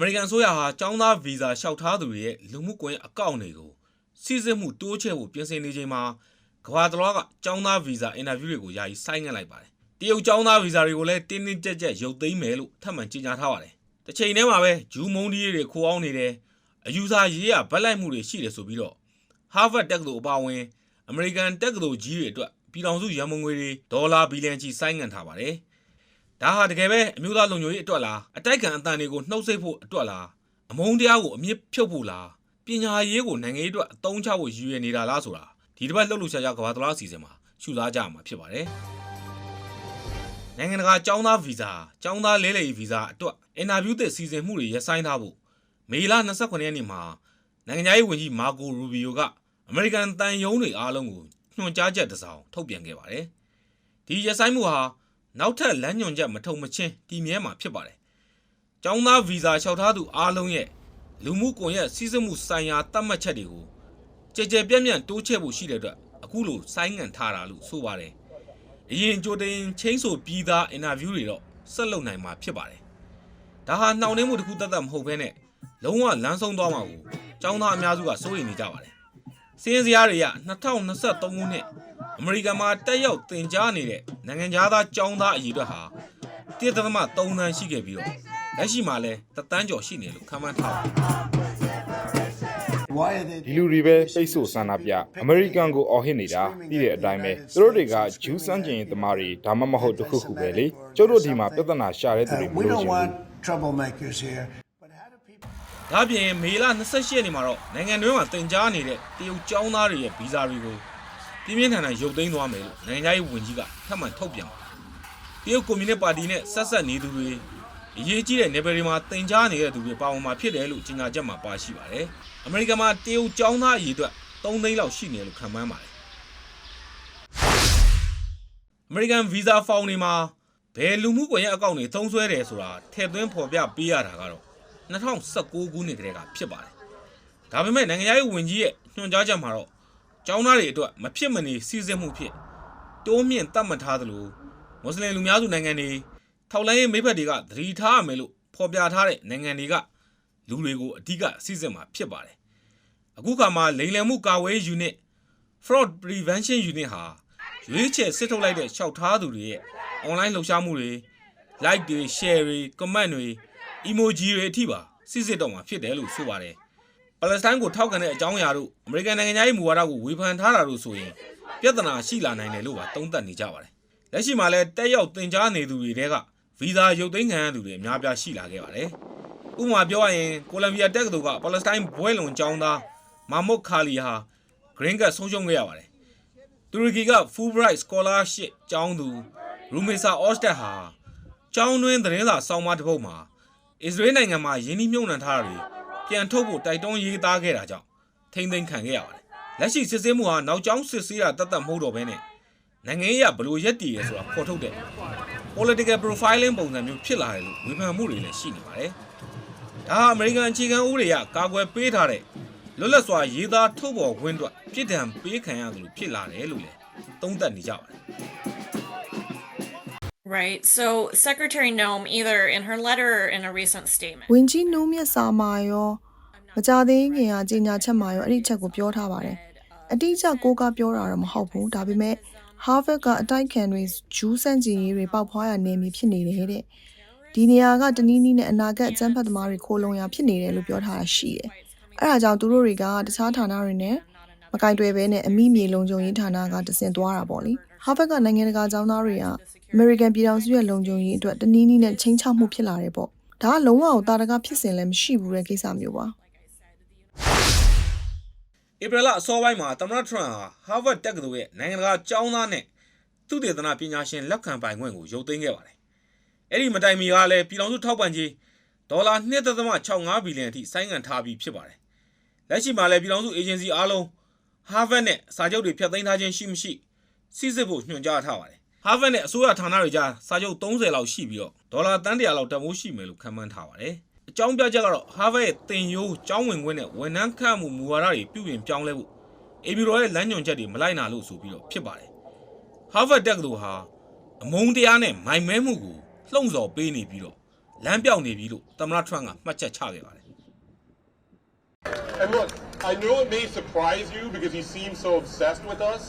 မေရိကန်ဆိုရဟာចောင်းသားဗီဇာလျှောက်ထားသူတွေရဲ့လူမှုကွန်ရက်အကောင့်တွေကိုစီစစ်မှုတိုးချဲ့ဖို့ပြင်ဆင်နေချိန်မှာကမ္ဘာတလွှားကចောင်းသားဗီဇာအင်တာဗျူးတွေကိုယာယီဆိုင်းငံ့လိုက်ပါတယ်တရုတ်ចောင်းသားဗီဇာတွေကိုလည်းတင်းတင်းကြပ်ကြပ်ရုပ်သိမ်းမယ်လို့ထပ်မံကြေညာထားပါတယ်တစ်ချိန်တည်းမှာပဲဂျူးမုန်းဒီးတွေခိုးအောင်နေတယ်အယူဆရေးရဗတ်လိုက်မှုတွေရှိတယ်ဆိုပြီးတော့ Harvard တက္ကသိုလ်အပါအဝင် American တက္ကသိုလ်ကြီးတွေအတွက်ပြည်ထောင်စုရန်ပုံငွေတွေဒေါ်လာဘီလီယံချီဆိုင်းငံ့ထားပါတယ်။ ဒါဟာတကယ်ပဲအမျိုးသားလုံခြုံရေးအတွက်လားအတိုက်ခံအတန်တွေကိုနှုတ်ဆက်ဖို့အတွက်လားအမုန်းတရားကိုအမြင့်ဖြုတ်ဖို့လားပညာရေးကိုနိုင်ငံရေးအတွက်အသုံးချဖို့ရည်ရွယ်နေတာလားဆိုတာဒီတစ်ပတ်လှုပ်လှူရှားရှားကမ္ဘာသလားအစီအစဉ်မှာရှုစားကြမှာဖြစ်ပါတယ်။နိုင်ငံတကာចောင်းသားဗီဇာចောင်းသားလဲလှယ်ရေးဗီဇာအတွက်အင်တာဗျူးသစ်စီစဉ်မှုတွေရပ်ဆိုင်းထားဖို့မေလ29ရက်နေ့မှာနိုင်ငံခြားရေးဝန်ကြီးမာကိုရူဘီယိုကအမေရိကန်တန်ယုံတွေအားလုံးကိုညွှန်ကြားချက်တစ်စောင်ထုတ်ပြန်ခဲ့ပါတယ်။ဒီရက်ဆိုင်မှုဟာ နောက်ထပ်လမ်းညွှန်ချက်မထုံမချင်းတည်မြဲမှာဖြစ်ပါတယ်။ကျောင်းသားဗီဇာလျှောက်ထားသူအားလုံးရဲ့လူမှုကွန်ရက်စီးစမှုဆိုင်ရာသတ်မှတ်ချက်တွေကိုကြည်ကြဲပြန့်ပြန့်တိုးချဲ့ဖို့ရှိတဲ့အတွက်အခုလိုဆိုင်းငံ့ထားတာလို့ဆိုပါတယ်။အရင်ကြိုတင်ချင်းဆိုပြီးသားအင်တာဗျူးတွေတော့ဆက်လုပ်နိုင်မှာဖြစ်ပါတယ်။ဒါဟာနှောင့်နှေးမှုတစ်ခုတတ်တတ်မဟုတ်ဘဲနဲ့လုံးဝလမ်းဆုံးသွားမှာကိုကျောင်းသားအများစုကစိုးရိမ်နေကြပါတယ်။စင်းစရာတွေက2023ခုနှစ် အမေရိကန်မှာတက်ရောက်တင်ကြားနေတဲ့နိုင်ငံသားကျောင်းသားအရေအတွက်ဟာ1.3တန်းရှိခဲ့ပြီးတော့လက်ရှိမှာလည်းတသန်းကျော်ရှိနေလို့ခန့်မှန်းထားပါတယ်။ Why are they ဒီလူတွေပဲပိတ်ဆို့ဆန္ဒပြအမေရိကန်ကိုအော်ဟစ်နေတာပြီးတဲ့အတိုင်းပဲသူတို့တွေကဂျူးစန်းကျင်ရေးသမားတွေဒါမှမဟုတ်တစ်ခုခုပဲလေကျုပ်တို့ဒီမှာပြဿနာရှာတဲ့သူတွေ Uh, မ we လို့ don't ချင်ဘူး want troublemakers here. But how do people ဒါ့အပြင်မေလ28ရက်နေ့မှာတော့နိုင်ငံတွင်းမှာတင်ကြားနေတဲ့တရုတ်ကျောင်းသားတွေရဲ့ဗီဇာတွေကို ပြင်းပြင်းထန်ထန်ရုပ်သိမ်းသွားမယ်လို့နိုင်ငံခြားရေးဝန်ကြီးကထပ်မံထုတ်ပြန်ပါတယ်။တရုတ်ကွန်မြူနစ်ပါတီနဲ့ဆက်ဆက်နေသူတွေအရေးကြီးတဲ့နယ်ပယ်တွေမှာတင်ကြားနေတဲ့သူတွေပါဝင်မှာဖြစ်တယ်လို့ကြေညာချက်မှာပါရှိပါတယ်။အမေရိကန်မှာတရုတ်ကျောင်းသားအရေးအတွက်3သိန်းလောက်ရှိနေလို့ခန့်မှန်းပါတယ်။ American Visa ဖောင်တွေမှာဘယ်လူမှုကွန်ရက်အကောင့်တွေသုံးစွဲတယ်ဆိုတာထည့်သွင်းဖော်ပြပေးရတာကတော့2019ခုနှစ်ကတည်းကဖြစ်ပါတယ်။ဒါပေမဲ့နိုင်ငံရေးဝန်ကြီးရဲ့ညွှန်ကြားချက်မှာတော့ ကျောင်းသားတွေအတွက်မဖြစ်မနေစီစစ်မှုဖြစ်တိုးမြင့်တတ်မှတ်ထားသလိုမွတ်စလင်လူများစုနိုင်ငံတွေထောက်လိုင်းရေးမိဘတွေကသတိထားရမယ်လို့ဖော်ပြထားတဲ့နိုင်ငံတွေကလူတွေကိုအဓိကစီစစ်မှာဖြစ်ပါတယ်။အခုခါမှာလိမ်လည်မှုကာဝေး unit fraud prevention unit ဟာရွေးချယ်စစ်ထုတ်လိုက်တဲ့ရှောက်ထားသူတွေရဲ့ online လှုပ်ရှားမှုတွေ like တွေ share တွေ comment တွေ emoji တွေအထိပါစစ်စစ်တော့မှာဖြစ်တယ်လို့ဆိုပါတယ်။ ပါလက်စတိုင်းကိုထောက်ခံတဲ့အကြောင်းအရာတို့အမေရိကန်နိုင်ငံသားရေးမူဝါဒကိုဝေဖန်ထားတာတို့ဆိုရင်ပြဿနာရှိလာနိုင်တယ်လို့ပါသုံးသပ်နေကြပါတယ်။လက်ရှိမှာလည်းတက်ရောက်တင် जा နေသူတွေတဲကဗီဇာရုပ်သိမ်းခံရသူတွေအများပြားရှိလာခဲ့ပါတယ်။ဥပမာပြောရရင်ကိုလံဘီယာတက္ကသိုလ်ကပါလက်စတိုင်းဘွဲလွန်ကျောင်းသားမာမုတ်ခါလီဟာ green card ဆုံးရှုံးခဲ့ရပါတယ်။တူရကီက Fulbright Scholarship ကျောင်းသူရူမေဆာအော့စတက်ဟာကျောင်းတွင်းသတင်းစာစောင်းမတစ်ပုဒ်မှာအစ္စရေးနိုင်ငံမှာယင်းနှိမ့်နှံထားတာတွေ ပြန်ထုတ်ဖို့တိုက်တွန်းရေးသားခဲ့တာကြောင့်ထိမ့်သိမ်းခံခဲ့ရပါတယ်။လက်ရှိစစ်ဆေးမှုဟာနောက်ကျောင်းစစ်ဆေးတာတတ်တတ်မဟုတ်တော့ဘဲနဲ့နိုင်ငံရေးအရဘလို့ရက်တည်ရဲဆိုတာဖော်ထုတ်တဲ့ political profiling ပုံစံမျိုးဖြစ်လာတယ်လို့ဝေဖန်မှုတွေလည်းရှိနေပါတယ်။ဒါဟာအမေရိကန်အခြေခံဥပဒေအရကာကွယ်ပေးထားတဲ့လွတ်လပ်စွာရေးသားထုတ်ဖော်ခွင့်အတွက်ပြည်ထံပေးခံရတယ်လို့ဖြစ်လာတယ်လို့လည်းသုံးသပ်နေကြပါတယ် Right. So Secretary Nome, either in her letter or in a recent statement, ဝင်ကြီးနှုံးမြတ်စာမှာရောမကြသေးခင်ကကြီးညာချက်မှာရောအဲ့ဒီချက်ကိုပြောထားပါတယ်အတိအကျကိုးကားပြောတာတော့မဟုတ်ဘူးဒါပေမဲ့ Harvard ကအတိုက်ခံတွေဂျူးစန့်ကျင်ရေးတွေပေါက်ဖွားရနေမည်ဖြစ်နေတယ်တဲ့ဒီနေရာကတနည်းနည်းနဲ့အနာဂတ်အကျန်းဖတ်သမားတွေခိုးလုံရဖြစ်နေတယ်လို့ပြောထားတာရှိတယ်အဲ့ဒါကြောင့်သူတို့တွေကတခြားဌာနတွေနဲ့မကင်တွယ်ဘဲနဲ့အမိမြေလုံခြုံရေးဌာနကတစင်သွားတာပေါ့လေ Harvard ကနိုင်ငံတကာကျောင်းသားတွေက American ပြည်ထောင်စုရဲ့လုံခြုံရေးအတွက်တနည်းနည်းနဲ့ချင်းချောက်မှုဖြစ်လာတယ်ပေါ့ဒါကလုံးဝကိုတာတကဖြစ်စဉ်လည်းမရှိဘူးတဲ့ကိစ္စမျိုးပါဧပြီလအစောပိုင်းမှာသမ္မတထရန့်ဟာ Harvard တက္ကသိုလ်ရဲ့နိုင်ငံတကာကျောင်းသားနဲ့သုတေသနပညာရှင်လက်ခံပိုင်ခွင့်ကိုရုပ်သိမ်းခဲ့ပါတယ်။အဲ့ဒီမတိုင်မီကလည်းပြည်ထောင်စုထောက်ပံ့ကြေးဒေါ်လာ1.65ဘီလီယံအထိဆိုင်းငံ့ထားပြီးဖြစ်ပါတယ်။လက်ရှိမှာလည်းပြည်ထောင်စုအေဂျင်စီအားလုံး Harvard နဲ့စာချုပ်တွေဖျက်သိမ်းထားခြင်းရှိမရှိစစ်စစ်ဖို့ညွှန်ကြားထားပါတယ်။ Harvard နဲ့အစိုးရဌာနတွေကြားစာချုပ်30လောက်ရှိပြီးတော့ဒေါ်လာတန်း100လောက်တန်ဖိုးရှိမယ်လို့ခန့်မှန်းထားပါတယ်။အကြောင်းပြချက်ကတော့ Harvard ရဲ့တင်ယိုးကျောင်းဝင်ခွင့်နဲ့ဝန်ထမ်းခန့်မှုမူဝါဒတွေပြုပြင်ပြောင်းလဲဖို့အေဘီရောရဲ့လမ်းညွှန်ချက်တွေမလိုက်နာလို့ဆိုပြီးတော့ဖြစ်ပါတယ်။ Harvard တက္ကသိုလ်ဟာအမုန်းတရားနဲ့မိုင်မဲမှုကိုလှုံ့ဆော်ပေးနေပြီးတော့လမ်းပြောင်းနေပြီလို့သမ္မတထရန့်ကမှတ်ချက်ချခဲ့ပါတယ် And look, I know it may surprise you because he seems so obsessed with us,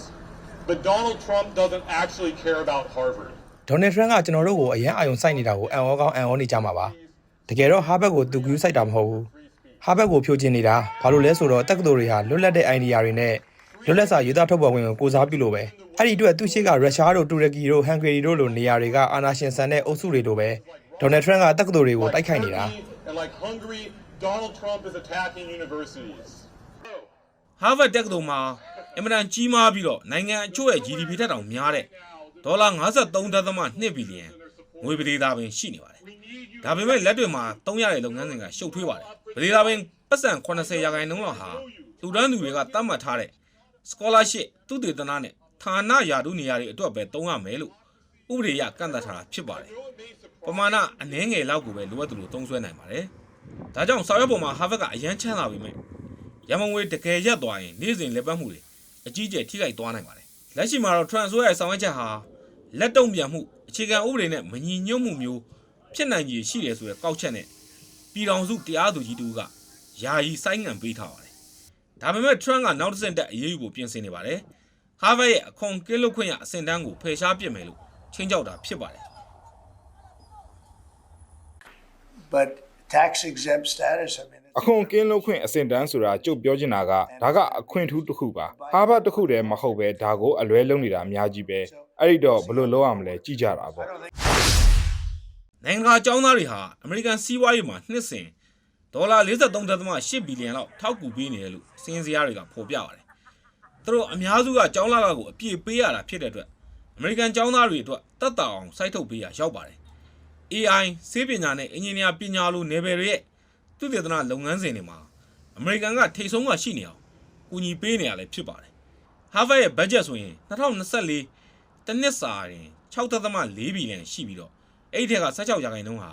but Donald Trump doesn't actually care about Harvard. ဒေါ်နယ်ထရန့်ကကျွန်တော်တို့ကိုအရန်အာရုံစိုက်နေတာကိုအံ့ဩကောင်းအံ့ဩနေကြမှာပါတကယ်တော့ဟာဘတ်ကိုသူကူးစိုက်တာမဟုတ်ဘူးဟာဘတ်ကိုဖြိုချင်နေတာဘာလို့လဲဆိုတော့တက္ကသိုလ်တွေဟာလွတ်လပ်တဲ့ idea တွေနဲ့လွတ်လပ်စွာရေးသားထုတ်ဖော်ခွင့်ကိုကိုစားပြုလို့ပဲအဲ့ဒီအတွက်သူရှိကရုရှားတို့တူရကီတို့ဟန်ဂေရီတို့လိုနေရာတွေကအာဏာရှင်ဆန်တဲ့အုပ်စုတွေလိုပဲဒေါ်နယ်ထရန့်ကတက္ကသိုလ်တွေကိုတိုက်ခိုက်နေတာ And like Hungary, Donald Trump is attacking universities. Harvard တက္ကသိုလ်မှာ အင်မတန်ကြီးမားပြီးတော့နိုင်ငံအချို့ရဲ့ GDP ထက်တောင်များတဲ့ဒေါ်လာ53.2ဘီလီယံငွေပဒေသာပင်ရှိနေပါတယ်။ဒါပေမဲ့လက်တွေမှာတုံးရတဲ့လုပ်ငန်းစဉ်ကရှုပ်ထွေးပါတယ်။ပဒေသာပင်ပတ်စံ80ရာခိုင်နှုန်းလောက်ဟာလူတန်းသူတွေကသတ်မှတ်ထားတဲ့ scholarship သူတေသနနဲ့ဌာနရာထူးနေရာတွေအတွက်ပဲသုံးရမယ်လို့ဥပဒေအရကန့်သတ်ထားတာဖြစ်ပါတယ်။ပမာဏအနည်းငယ်လောက်ကိုပဲလိုအပ်သလိုသုံးစွဲနိုင်ပါတယ်။ဒါကြောင့်စာရွက်ပေါ်မှာ Harvard ကအရန်ချမ်းသာပေမဲ့ရမန်ငွေတကယ်ရက်သွားရင်နေ့စဉ်လက်ပတ်မှုတွေ အကြီးကျယ်ထိခိုက်သွားနိုင်ပါတယ်။လက်ရှိမှာတော့ transfer ရဲ့ဆောင်ရွက်ချက်ဟာလက်တုံ့ပြန်မှုအခြေခံဥပဒေနဲ့မညီညွတ်မှုမျိုးဖြစ်နိုင်ခြေရှိတယ်ဆိုတဲ့ကောက်ချက်နဲ့ပြည်တော်စုတရားသူကြီးတူကယာယီဆိုင်းငံ့ပေးထားပါတယ်။ဒါပေမဲ့ Trump ကနောက်တစ်ဆင့်တက်အရေးယူဖို့ပြင်ဆင်နေပါတယ်။ Harvard ရဲ့အခွန်ကင်းလွတ်ခွင့်ရအဆင့်တန်းကိုဖယ်ရှားပစ်မယ်လို့ချင်းကြောက်တာဖြစ်ပါတယ် But tax exempt status, I mean. အခွန်ကင်းလို့ခွင့်အဆင့်တန်းဆိုတာကြုတ်ပြောချင်တာကဒါကအခွင့်ထူးတစ်ခုပါဟာဘတ်တစ်ခုတည်းမဟုတ်ပဲဒါကိုအလွဲလုံးနေတာအများကြီးပဲအဲ့ဒီတော့ဘယ်လိုလုပ်ရမလဲကြည့်ကြတာပေါ့။နိုင်ငံတကာအကြောင်းသားတွေဟာအမေရိကန်စီးပွားရေးမှာနှစ်စဉ်ဒေါ်လာ53.8ဘီလီယံလောက်ထောက်ကူပေးနေတယ်လို့စင်းစရာတွေကဖော်ပြပါတယ်။သူတို့အများစုကကျောင်းလာကကိုအပြည့်ပေးရတာဖြစ်တဲ့အတွက်အမေရိကန်ကျောင်းသားတွေအတွက်တတ်တာအောင်စိုက်ထုတ်ပေးရရောက်ပါတယ်။ AI ဆေးပညာနဲ့အင်ဂျင်နီယာပညာလိုနယ်ပယ်တွေရဲ့ သုတေသနလုပ်ငန်းစဉ်တွေမှာအမေရိကန်ကထိပ်ဆုံးကရှိနေအောင်ကူညီပေးနေရလဲဖြစ်ပါတယ်။ Harvard ရဲ့ budget ဆိုရင်2024တစ်နှစ်စာရင်6.4ဘီလီယံရှိပြီးတော့အဲ့ဒီထက်က16ရာခိုင်နှုန်းဟာ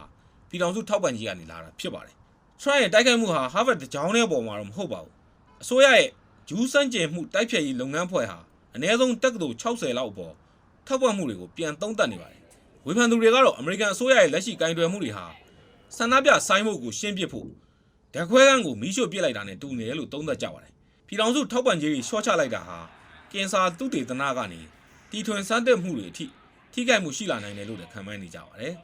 ပြည်ထောင်စုထောက်ပံ့ကြီးကနေလာတာဖြစ်ပါတယ်။ Trump ရဲ့တိုက်ခိုက်မှုဟာ Harvard တကြောင်ရဲ့ပုံမှာတော့မဟုတ်ပါဘူး။အစိုးရရဲ့ဂျူးစန့်ကျင်မှုတိုက်ဖျက်ရေးလုပ်ငန်းဖွဲ့ဟာအနည်းဆုံးတက္ကသိုလ်60လောက်အပေါ်ထောက်ပံ့မှုတွေကိုပြန်သုံးသပ်နေပါတယ်။ဝေဖန်သူတွေကတော့အမေရိကန်အစိုးရရဲ့လက်ရှိကင်တွယ်မှုတွေဟာ ဆန္ဒပြဆိုင်မှုကိုရှင်းပစ်ဖို့ဓာတ်ခွဲခန်းကိုမီးရှို့ပစ်လိုက်တာနဲ့တူနေတယ်လို့သုံးသပ်ကြပါတယ်။ပြည်ထောင်စုထောက်ပံ့ကြေးတွေရှော့ချလိုက်တာဟာကင်ဆာသုတေသနကနေတီထွင်စမ်းသပ်မှုတွေအထိထိခိုက်မှုရှိလာနိုင်တယ်လို့လည်းခန့်မှန်းနေကြပါတယ်။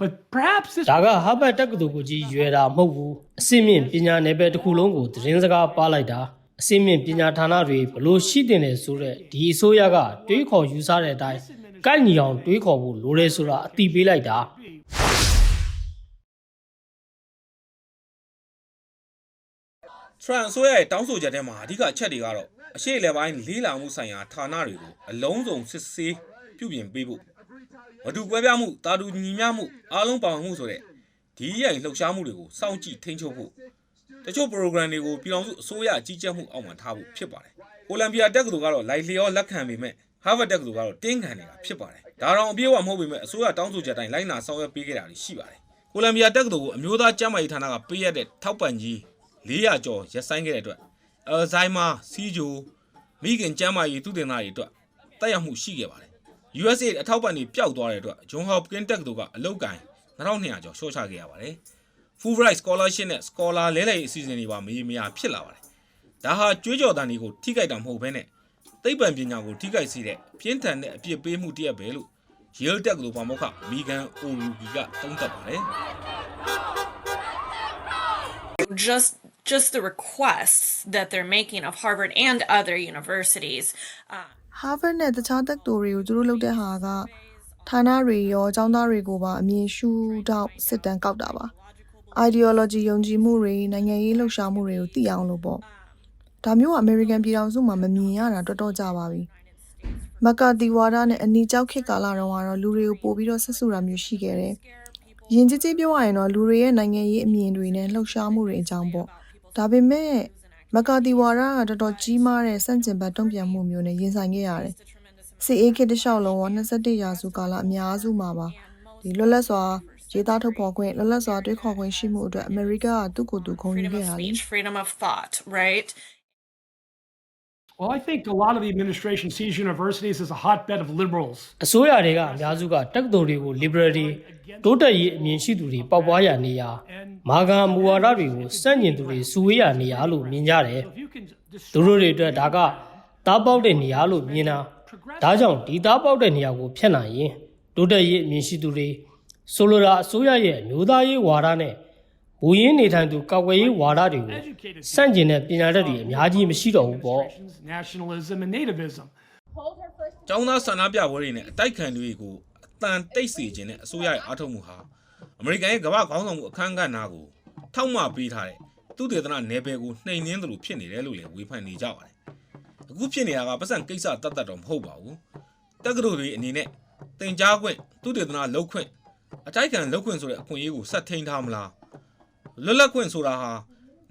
But perhaps this ဒါကဟာဘတ်တက္ကသိုလ်ကိုကြီးရွယ်တာမဟုတ်ဘူးအစင့်မြင့်ပညာနယ်ပယ်တစ်ခုလုံးကိုသတင်းစကားပါလိုက်တာ အစင့်မြင့်ပညာဌာနတွေဘလို့ရှိတင်တယ်ဆိုတော့ဒီအစိုးရကတွေးခေါ်ယူဆတဲ့အတိုင်းကိုက်ညီအောင်တွေးခေါ်ဖို့လိုတယ်ဆိုတာအတိပေးလိုက်တာထရန်ဆိုရဲ့တောင်းဆိုချက်ထဲမှာအဓိကအချက်တွေကတော့အရှိလေပိုင်းလေးလာမှုဆိုင်ရာဌာနတွေကိုအလုံးစုံစစ်ဆေးပြုပြင်ပေးဖို့ဝတ္ထုကွဲပြားမှုတာတူညီမျှမှုအားလုံးပါဝင်မှုဆိုတဲ့ဒီရိုင်လှုပ်ရှားမှုတွေကိုစောင့်ကြည့်ထိန်းချုပ်ဖို့ တချို့ program တွေကိုပြည်အောင်စုအစိုးရကြီးကြပ်မှုအောက်မှာထားဖို့ဖြစ်ပါတယ်။ကိုလံဘီယာတက္ကသိုလ်ကတော့လိုက်လျောလက်ခံပေမဲ့ Harvard တက္ကသိုလ်ကတော့တင်းခံနေတာဖြစ်ပါတယ်။ဒါတော့အပြည့်အဝမဟုတ်ပေမဲ့အစိုးရတောင်းဆိုချက်တိုင်းလိုက်နာဆောင်ရွက်ပေးခဲ့တာရှိပါတယ်။ကိုလံဘီယာတက္ကသိုလ်ကိုအမျိုးသားကျန်းမာရေးဌာနကပေးရတဲ့ထောက်ပံ့ကြီး400ကျော်ရက်ဆိုင်ခဲ့တဲ့အတွက်အယ်ဇိုင်းမာစီဂျိုမိခင်ကျန်းမာရေးသုတေသနတွေအတွက်တက်ရောက်မှုရှိခဲ့ပါတယ်။ USA အထောက်ပံ့တွေပျောက်သွားတဲ့အတွက် John Hopkins တက္ကသိုလ်ကအလုပ်ကိုင်2200ကျော်ရှော့ချခဲ့ရပါတယ်။ Fulbright Scholarship နဲ့ Scholar လဲလှယ်ရေးအစီအစဉ်တွေပါမေးမရဖြစ်လာပါတယ်။ဒါဟာကြွေးကြော်တန်တွေကိုထိခိုက်တာမဟုတ်ဘဲနဲ့သိပ္ပံပညာကိုထိခိုက်စေတဲ့ပြင်းထန်တဲ့အပြစ်ပေးမှုတစ်ရပ်ပဲလို့ Yale တက္ကသိုလ်ပါမောက္ခမီဂန်အိုယူဂီကသုံးသပ်ပါတယ်။ just just the requests that they're making of Harvard and other universities. Uh, Harvard နဲ့တခြားတက္ကသိုလ်တွေကိုသူတို့လုပ်တဲ့ဟာကဌာနတွေရောကျောင်းသားတွေကိုပါအမြင်ရှုထောက်စစ်တမ်းကောက်တာပါ ideology ယုံကြည်မှုတွေနိုင်ငံရေးလှုပ်ရှားမှုတွေကိုသိအောင်လို့ပေါ့ဒါမျိုးက American ပြည်ထောင်စုမှာမမြင်ရတာတော်တော်ကြာပါပြီမက္ကာတီဝါဒနဲ့အနီကြောက်ခေတ်ကာလတုန်းကတော့လူတွေကိုပို့ပြီးတော့ဆက်စုတာမျိုးရှိခဲ့တယ်ယဉ်ကျေးကျေးပြောရရင်တော့လူတွေရဲ့နိုင်ငံရေးအမြင်တွေနဲ့လှုပ်ရှားမှုတွေအကြောင်းပေါ့ဒါပေမဲ့မက္ကာတီဝါဒကတော်တော်ကြီးမားတဲ့စန့်ကျင်ဘက်တုံ့ပြန်မှုမျိုးနဲ့ရင်ဆိုင်ခဲ့ရတယ်စီအေးခေတ်တစ်လျှောက်လုံးရော21ရာစုကာလအများစုမှာပါဒီလွတ်လပ်စွာ ရေးသားထုတ်ဖော်ခွင့်လွတ်လပ်စွာတွေးခေါ်ခွင့်ရှိမှုအတွက်အမေရိကကသူ့ကိုယ်သူဂုဏ်ယူ freedom ခဲ့ of တာလေ speech, freedom of thought, right? Well, I think a lot of the administration sees universities as a hotbed of liberals. အစိုးရတွေကအများစုကတက္ကသိုလ်တွေကို liberal တွေတိုးတက်ရေးအမြင်ရှိသူတွေပေါက်ပွားရနေရာမာဂန်မူဝါဒတွေကိုစန့်ကျင်သူတွေစုဝေးရနေရာလို့မြင်ကြတယ် If you can သူတို့တွေအတွက်ဒါကတားပေါက်တဲ့နေရာလို့မြင်တာဒါကြောင့်ဒီတားပေါက်တဲ့နေရာကိုဖျက်နိုင်ရင်တိုးတက်ရေးအမြင်ရှိသူတွေ ဆိုလိုတာအစိုးရရဲ့မျိုးသားရေးဝါဒနဲ့ဘူရင်းနေထိုင်သူကောက်ွယ်ရေးဝါဒတွေကိုစန့်ကျင်တဲ့ပညာတတ်တွေအများကြီးမရှိတော့ဘူးပေါ့ nationalism and nativism. ကျောင်းသားဆန္ဒပြပွဲတွေနဲ့အတိုက်ခံတွေကိုအတန်တိတ်စေခြင်းနဲ့အစိုးရရဲ့အားထုတ်မှုဟာအမေရိကန်ရဲ့ကမ္ဘာခေါင်းဆောင်မှုအခမ်းအနားကိုထောက်မှပေးထားတဲ့သူတေသနနယ်ပယ်ကိုနှိမ်နှင်းသလိုဖြစ်နေတယ်လို့လည်းဝေဖန်နေကြပါတယ်။အခုဖြစ်နေတာကပတ်စံကိစ္စတတ်တတ်တော့မဟုတ်ပါဘူး။တက္ကသိုလ်တွေအနေနဲ့တင် जा ခွင့်သူတေသနလုပ်ခွင့် အတိုက်ခံလုပ်ခွင့်ဆိုတဲ့အခွင့်အရေးကိုဆက်ထိန်ထားမလားလွတ်လပ်ခွင့်ဆိုတာဟာ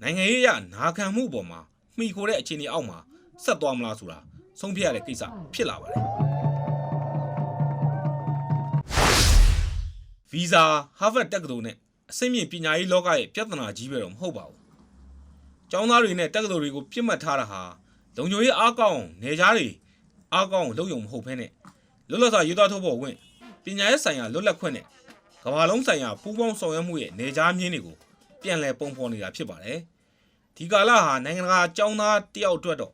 နိုင်ငံရေးအရနာခံမှုပေါ်မှာမှီခိုတဲ့အခြေအနေအောက်မှာဆက်သွားမလားဆိုတာဆုံးဖြတ်ရတဲ့ကိစ္စဖြစ်လာပါတယ်ဗီဇာဟာဗတ်တက္ကသိုလ်နဲ့အစိမ့်မြင့်ပညာရေးလောကရဲ့ပြဿနာကြီးပဲတော့မဟုတ်ပါဘူး။ကျောင်းသားတွေနဲ့တက္ကသိုလ်တွေကိုပြစ်မှတ်ထားတာဟာလုံခြုံရေးအားကောင်းနေကြားတွေအားကောင်းလုပ်ယုံမဟုတ်ဘဲနဲ့လွတ်လပ်စွာရေးသားထုတ်ဖော်ခွင့်ပညာရေးဆိုင်ရာလွတ်လပ်ခွင့်နဲ့ ကမ္ဘာလုံးဆိုင်ရာပူးပေါင်းဆောင်ရွက်မှုရဲ့နေကြားမြင်းတွေကိုပြန်လည်ပုံဖော်နေတာဖြစ်ပါတယ်။ဒီကာလဟာနိုင်ငံတကာကျောင်းသားတယောက်အတွက်တော့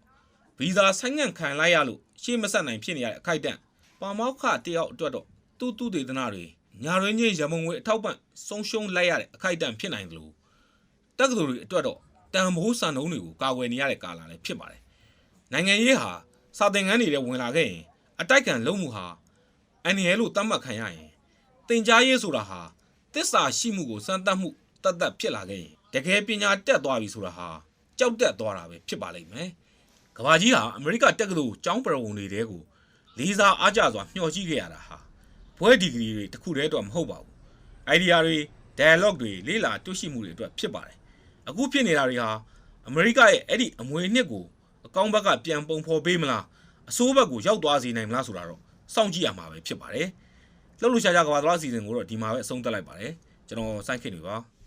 ဗီဇာဆိုင်းငံ့ခံလိုက်ရလို့ရှေ့မဆက်နိုင်ဖြစ်နေရတဲ့အခိုက်အတန့်ပါမောက္ခတယောက်အတွက်တော့သူ့သူတေသနာတွေညာရင်းချင်းရမုံငွေအထောက်ပံ့ဆုံးရှုံးလိုက်ရတဲ့အခိုက်အတန့်ဖြစ်နိုင်တယ်လို့တက္ကသိုလ်တွေအတွက်တော့တန်ဖိုးစံနှုန်းတွေကိုကာကွယ်နေရတဲ့ကာလလည်းဖြစ်ပါတယ်။နိုင်ငံရေးဟာစာသင်ခန်းတွေထဲဝင်လာခဲ့ရင်အတိုက်ခံလုံးမှုဟာအန်ရီလို့သတ်မှတ်ခံရရင် တင် जा ရေးဆိုတာဟာတစ္ဆာရှိမှုကိုစမ်းသပ်မှုတတ်တတ်ဖြစ်လာခဲ့ရင်တကယ်ပညာတက်သွားပြီဆိုတာဟာကြောက်တက်သွားတာပဲဖြစ်ပါလိမ့်မယ်။ကဘာကြီးဟာအမေရိကတက္ကသိုလ်ကျောင်းပရဝုံတွေတဲကိုလေးစားအားကြစွာမျှော်ကြည့်ခဲ့ရတာဟာဘွဲဒီဂရီတွေတစ်ခုတည်းတော့မဟုတ်ပါဘူး။ idea တွေ dialogue တွေလေးလာတွေ့ရှိမှုတွေအတွက်ဖြစ်ပါတယ်။အခုဖြစ်နေတာတွေဟာအမေရိကရဲ့အဲ့ဒီအမွေနှစ်ကိုအကောင်းဘက်ကပြန်ပုံဖော်ပေးမလားအဆိုးဘက်ကိုရောက်သွားစေနိုင်မလားဆိုတာတော့စောင့်ကြည့်ရမှာပဲဖြစ်ပါတယ်။ လှုပ်လှရှားကြကဘာသလားအစီအစဉ်ကိုတော့ဒီမှာပဲအဆုံးသတ်လိုက်ပါတယ်။ကျွန်တော်စိုက်ခင်နေပါ။